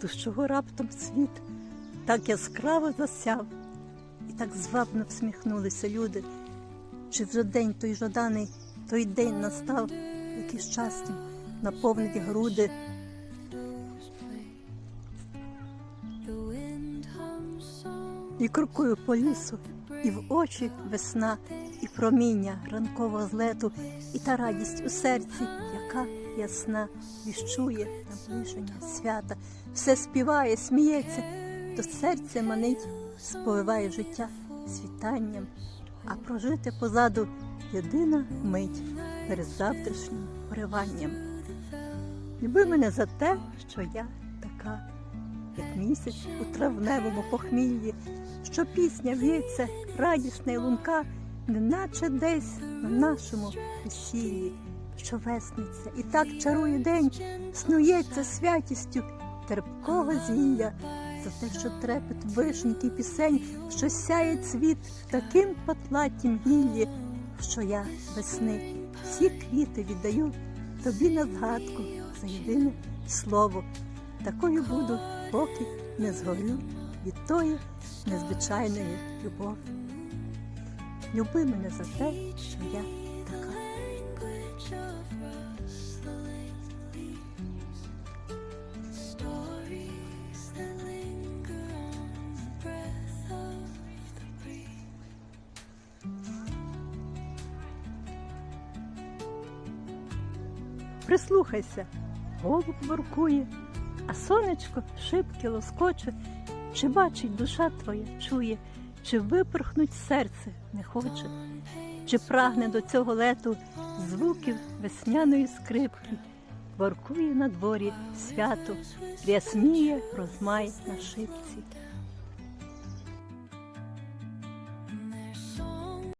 то з чого раптом світ так яскраво засяв, і так звабно всміхнулися люди. Чи вже день той жаданий, той день настав, який щастям наповнить груди. І крокую по лісу, і в очі весна, і проміння ранкового злету, і та радість у серці, яка ясна, віщує наближення свята, все співає, сміється, до серця манить, сповиває життя світанням, а прожити позаду єдина мить перед завтрашнім пориванням. Люби мене за те, що я така, як місяць у травневому похміллі, що пісня в'ється, радісна й лунка, неначе десь на нашому весіллі, що весниться і так чарує день, снується святістю терпкого зілля, за те, що трепет вишеньки пісень, що сяє цвіт таким патлатім гіллі, що я весни всі квіти віддаю тобі на згадку за єдине слово. Такою буду, поки не згорю від тої незвичайної любові. Люби мене за те, що я така. Прислухайся, голуб воркує, а сонечко шибки лоскоче, чи бачить душа твоя, чує, чи випорхнуть серце не хоче, чи прагне до цього лету звуків весняної скрипки, воркує на дворі свято, рясніє розмай на шипці.